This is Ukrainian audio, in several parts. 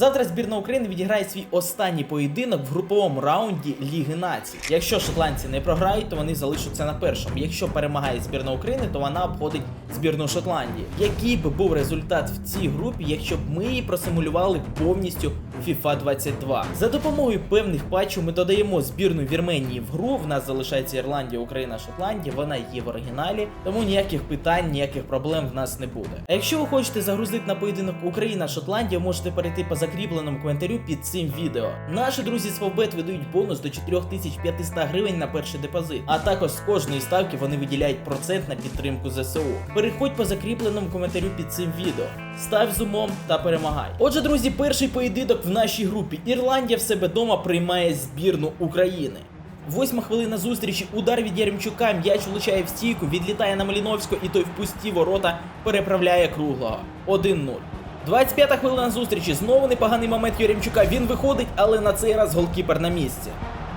Завтра збірна України відіграє свій останній поєдинок в груповому раунді Ліги Націй. Якщо шотландці не програють, то вони залишаться на першому. Якщо перемагає збірна України, то вона обходить збірну Шотландії. Який би був результат в цій групі, якщо б ми її просимулювали повністю FIFA 22? За допомогою певних патчів ми додаємо збірну Вірменії в гру. В нас залишається Ірландія, Україна, Шотландія. Вона є в оригіналі, тому ніяких питань, ніяких проблем в нас не буде. А якщо ви хочете загрузити на поєдинок Україна Шотландія, можете перейти по закріпленому коментарю під цим відео. Наші друзі з Фовбет видають бонус до 4500 гривень на перший депозит. А також з кожної ставки вони виділяють процент на підтримку ЗСУ. Переходь по закріпленому коментарю під цим відео. Став з умом та перемагай. Отже, друзі, перший поєдинок в нашій групі. Ірландія в себе дома приймає збірну України. Восьма хвилина зустрічі, удар від Яремчука, м'яч влучає в стійку, відлітає на Маліновського і той в пусті ворота переправляє круглого. 1-0. 25-та хвилина зустрічі, знову непоганий момент Юрімчука. Він виходить, але на цей раз голкіпер на місці.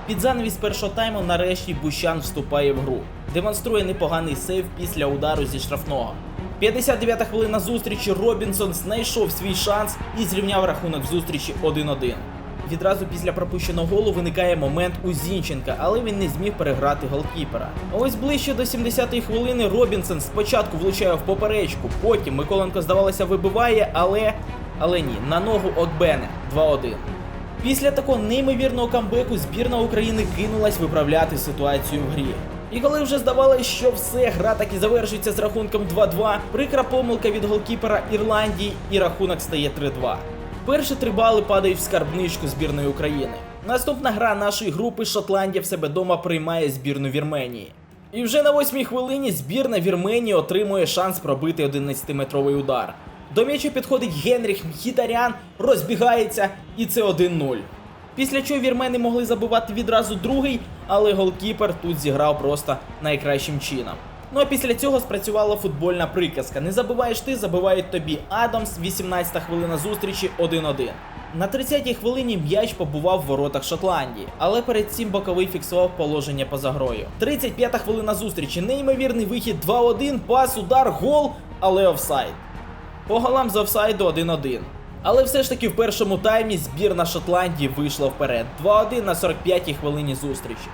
Під занавіс першого тайму нарешті Бущан вступає в гру. Демонструє непоганий сейв після удару зі штрафного. 59-та хвилина зустрічі Робінсон знайшов свій шанс і зрівняв рахунок зустрічі 1-1. Відразу після пропущеного голу виникає момент у Зінченка, але він не зміг переграти голкіпера. Ось ближче до 70-ї хвилини Робінсон спочатку влучає в поперечку, потім Миколенко, здавалося, вибиває, але. Але ні, на ногу Окбене 2-1. Після такого неймовірного камбеку збірна України кинулась виправляти ситуацію в грі. І коли вже здавалось, що все, гра так і завершується з рахунком 2-2, прикра помилка від голкіпера Ірландії і рахунок стає 3-2. Перші три бали падають в скарбничку збірної України. Наступна гра нашої групи Шотландія в себе дома приймає збірну Вірменії. І вже на восьмій хвилині збірна Вірменії отримує шанс пробити 11-метровий удар. До м'яча підходить Генріх Мхітарян, розбігається, і це 1-0. Після чого вірмени могли забивати відразу другий, але голкіпер тут зіграв просто найкращим чином. Ну а після цього спрацювала футбольна приказка. Не забиваєш ти, забивають тобі Адамс, 18-та хвилина зустрічі 1-1. На 30-й хвилині м'яч побував в воротах Шотландії, але перед цим боковий фіксував положення поза грою. 35-та хвилина зустрічі, неймовірний вихід 2-1, пас, удар, гол, але офсайд. По голам з офсайду 1-1. Але все ж таки в першому таймі збірна Шотландії вийшла вперед. 2-1 на 45-й хвилині зустрічі.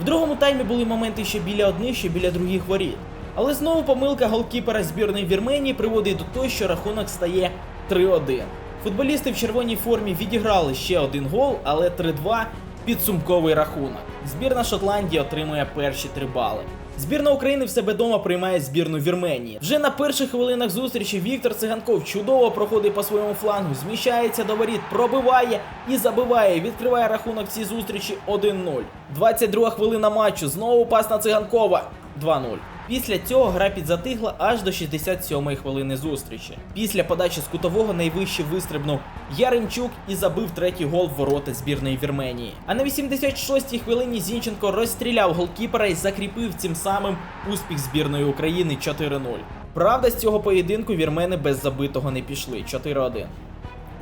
В другому таймі були моменти що біля одних, що біля других воріт. Але знову помилка голкіпера збірної Вірменії приводить до того, що рахунок стає 3-1. Футболісти в червоній формі відіграли ще один гол, але 3-2 підсумковий рахунок. Збірна Шотландії отримує перші три бали. Збірна України в себе дома приймає збірну Вірменії. Вже на перших хвилинах зустрічі Віктор Циганков чудово проходить по своєму флангу, зміщається до воріт, пробиває і забиває. Відкриває рахунок цій зустрічі 1-0. 22 хвилина матчу. Знову пас на циганкова 2-0. Після цього гра підзатихла аж до 67-ї хвилини зустрічі. Після подачі з кутового найвище вистрибнув Яремчук і забив третій гол в ворота збірної Вірменії. А на 86-й хвилині Зінченко розстріляв голкіпера і закріпив цим самим успіх збірної України 4-0. Правда, з цього поєдинку вірмени без забитого не пішли 4-1.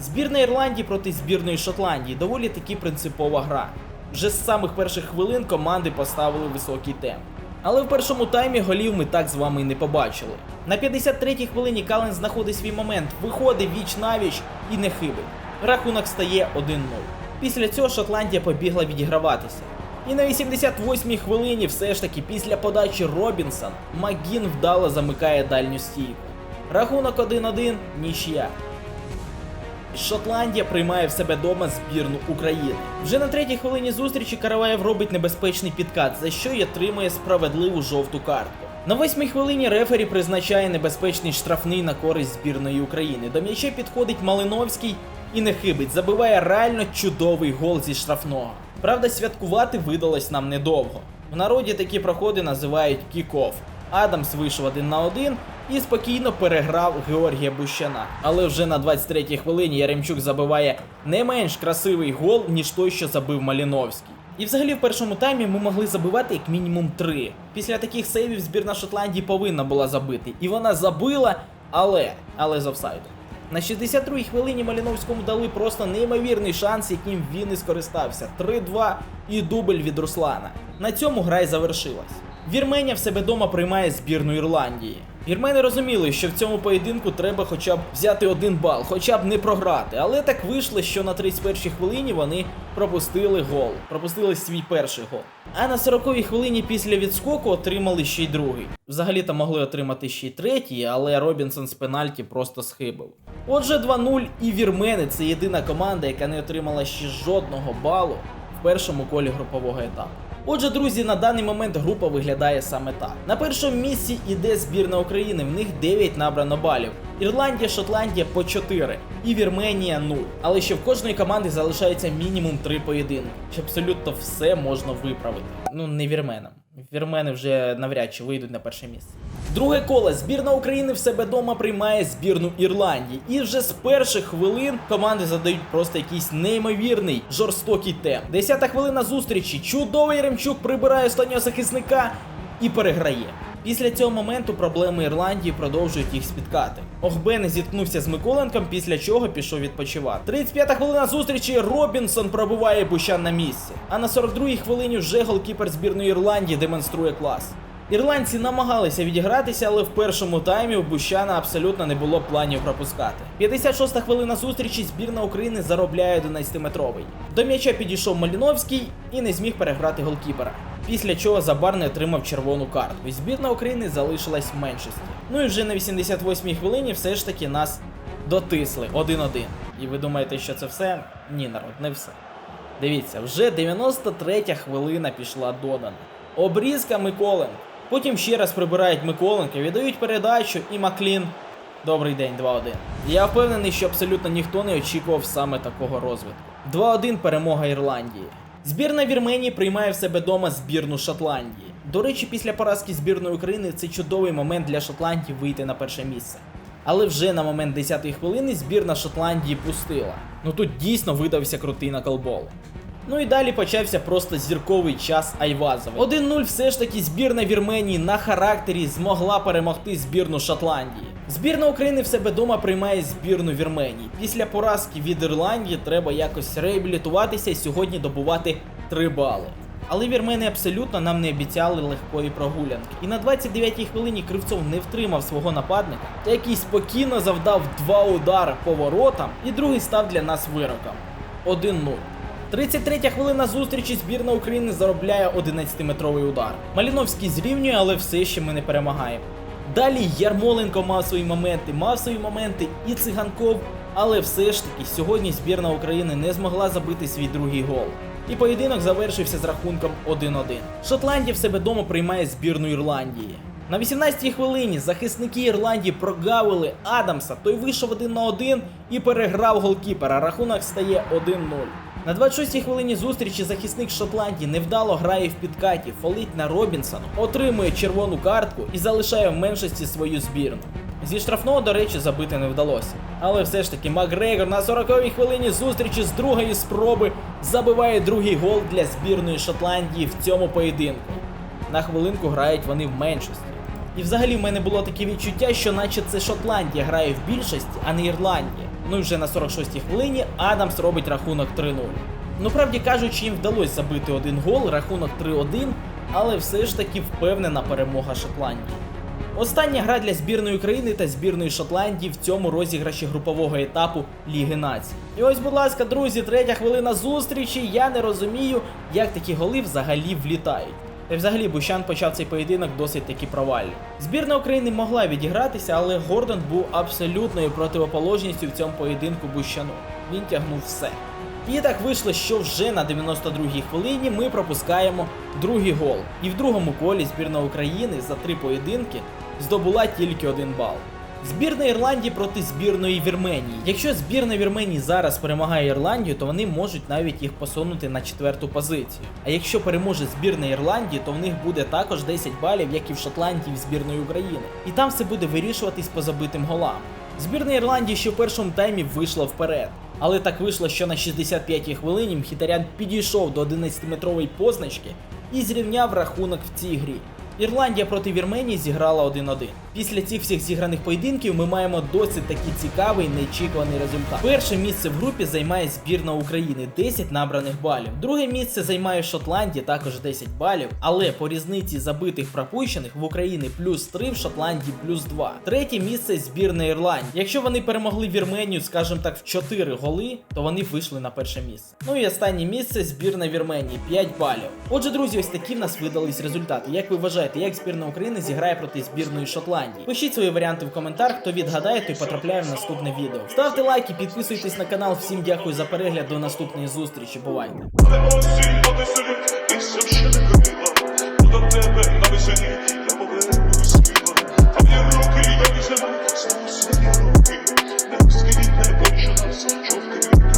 Збірна Ірландії проти збірної Шотландії доволі таки принципова гра. Вже з самих перших хвилин команди поставили високий темп. Але в першому таймі голів ми так з вами і не побачили. На 53-й хвилині Кален знаходить свій момент, виходить віч навіч і не хибить. Рахунок стає 1-0. Після цього Шотландія побігла відіграватися. І на 88-й хвилині все ж таки після подачі Робінсон Макгін вдало замикає дальню стійку. Рахунок 1-1 нічия. Шотландія приймає в себе дома збірну України. Вже на третій хвилині зустрічі Караваєв робить небезпечний підкат, за що й отримує справедливу жовту картку. На восьмій хвилині рефері призначає небезпечний штрафний на користь збірної України. До м'яча підходить Малиновський і не хибить, забиває реально чудовий гол зі штрафного. Правда, святкувати видалось нам недовго. В народі такі проходи називають кік-офф. Адамс вийшов один на один і спокійно переграв Георгія Бущана. Але вже на 23-й хвилині Яремчук забиває не менш красивий гол, ніж той, що забив Маліновський. І взагалі в першому таймі ми могли забивати як мінімум три. Після таких сейвів збірна Шотландії повинна була забити. І вона забила, але але з офсайду. На 62-й хвилині Маліновському дали просто неймовірний шанс, яким він і скористався. 3-2 і дубль від Руслана. На цьому гра й завершилась. Вірменія в себе дома приймає збірну Ірландії. Вірмени розуміли, що в цьому поєдинку треба хоча б взяти один бал, хоча б не програти. Але так вийшло, що на 31-й хвилині вони пропустили гол, пропустили свій перший гол. А на 40-й хвилині після відскоку отримали ще й другий. Взагалі-то могли отримати ще й третій, але Робінсон з пенальті просто схибив. Отже, 2-0 і вірмени це єдина команда, яка не отримала ще жодного балу в першому колі групового етапу. Отже, друзі, на даний момент група виглядає саме так. На першому місці іде збірна України, в них 9 набрано балів. Ірландія, Шотландія по 4 і Вірменія 0. Але ще в кожної команди залишається мінімум 3 поєдинки. Що абсолютно все можна виправити. Ну, не вірменам. Вірмени вже навряд чи вийдуть на перше місце. Друге коло збірна України в себе дома приймає збірну Ірландії. І вже з перших хвилин команди задають просто якийсь неймовірний жорстокий темп. Десята хвилина зустрічі. Чудовий Ремчук прибирає останнього захисника і переграє. Після цього моменту проблеми Ірландії продовжують їх спіткати. Охбен зіткнувся з Миколенком, після чого пішов відпочивати. 35-та хвилина зустрічі Робінсон пробиває Бущан на місці. А на 42-й хвилині вже голкіпер збірної Ірландії демонструє клас. Ірландці намагалися відігратися, але в першому таймі у Бущана абсолютно не було планів пропускати. 56-та хвилина зустрічі збірна України заробляє 11-метровий. До м'яча підійшов Маліновський і не зміг переграти голкіпера. Після чого Забарний отримав червону картку. І збірна України залишилась в меншості. Ну і вже на 88-й хвилині все ж таки нас дотисли 1-1. І ви думаєте, що це все? Ні, народ, не все. Дивіться, вже 93 хвилина пішла додана. Обрізка Миколенко. Потім ще раз прибирають Миколенка, віддають передачу і Маклін. Добрий день, 2-1. Я впевнений, що абсолютно ніхто не очікував саме такого розвитку. 2-1 перемога Ірландії. Збірна Вірменії приймає в себе дома збірну Шотландії. До речі, після поразки збірної України це чудовий момент для Шотландії вийти на перше місце. Але вже на момент 10-ї хвилини збірна Шотландії пустила. Ну тут дійсно видався крутий наколбол. Ну і далі почався просто зірковий час Айвазова. 1-0 все ж таки збірна Вірменії на характері змогла перемогти збірну Шотландії. Збірна України в себе дома приймає збірну Вірменії. Після поразки від Ірландії треба якось реабілітуватися і сьогодні добувати 3 бали. Але вірмени абсолютно нам не обіцяли легкої прогулянки. І на 29-й хвилині Кривцов не втримав свого нападника, який спокійно завдав два удари по воротам, і другий став для нас вироком. 1-0. 33 хвилина зустрічі збірна України заробляє 11-метровий удар. Маліновський зрівнює, але все ще ми не перемагаємо. Далі Ярмоленко мав свої моменти, мав свої моменти і циганков, але все ж таки сьогодні збірна України не змогла забити свій другий гол. І поєдинок завершився з рахунком 1-1. Шотландія в себе дома приймає збірну Ірландії. На 18-й хвилині захисники Ірландії прогавили Адамса, той вийшов один на один і переграв голкіпера. Рахунок стає 1-0. На 26-й хвилині зустрічі захисник Шотландії невдало грає в підкаті, фолить на Робінсону, отримує червону картку і залишає в меншості свою збірну. Зі штрафного, до речі, забити не вдалося. Але все ж таки Макгрегор на 40-й хвилині зустрічі з другої спроби забиває другий гол для збірної Шотландії в цьому поєдинку. На хвилинку грають вони в меншості. І взагалі в мене було таке відчуття, що наче це Шотландія грає в більшості, а не Ірландія. Ну і вже на 46-й хвилині Адамс робить рахунок 3-0. Ну, правді кажучи, їм вдалося забити один гол, рахунок 3-1, але все ж таки впевнена перемога Шотландії. Остання гра для збірної України та збірної Шотландії в цьому розіграші групового етапу Ліги Націй. І ось, будь ласка, друзі, третя хвилина зустрічі. Я не розумію, як такі голи взагалі влітають. Й взагалі Бущан почав цей поєдинок досить таки провально. Збірна України могла відігратися, але Гордон був абсолютною противоположністю в цьому поєдинку Бущану. Він тягнув все. І так вийшло, що вже на 92-й хвилині ми пропускаємо другий гол. І в другому колі збірна України за три поєдинки здобула тільки один бал. Збірна Ірландії проти збірної Вірменії. Якщо збірна Вірменії зараз перемагає Ірландію, то вони можуть навіть їх посунути на четверту позицію. А якщо переможе збірна Ірландії, то в них буде також 10 балів, як і в Шотландії в збірної України. І там все буде вирішуватись по забитим голам. Збірна Ірландії ще в першому таймі вийшла вперед. Але так вийшло, що на 65-й хвилині Мхітарян підійшов до 11-метрової позначки і зрівняв рахунок в цій грі. Ірландія проти Вірменії зіграла 1-1. Після цих всіх зіграних поєдинків ми маємо досить такий цікавий неочікуваний результат. Перше місце в групі займає збірна України 10 набраних балів. Друге місце займає Шотландія, також 10 балів. Але по різниці забитих пропущених в Україні плюс 3, в Шотландії плюс 2. Третє місце збірна Ірландії. Якщо вони перемогли Вірменію, скажімо так, в 4 голи, то вони вийшли на перше місце. Ну і останнє місце збірна Вірменії 5 балів. Отже, друзі, ось такі в нас видались результати. Як ви вважаєте, як збірна України зіграє проти збірної Шотландії? Пишіть свої варіанти в коментарях, хто відгадає, той потрапляє в наступне відео. Ставте лайки, підписуйтесь на канал. Всім дякую за перегляд. До наступної зустрічі. Бувайте. Тебе на весені,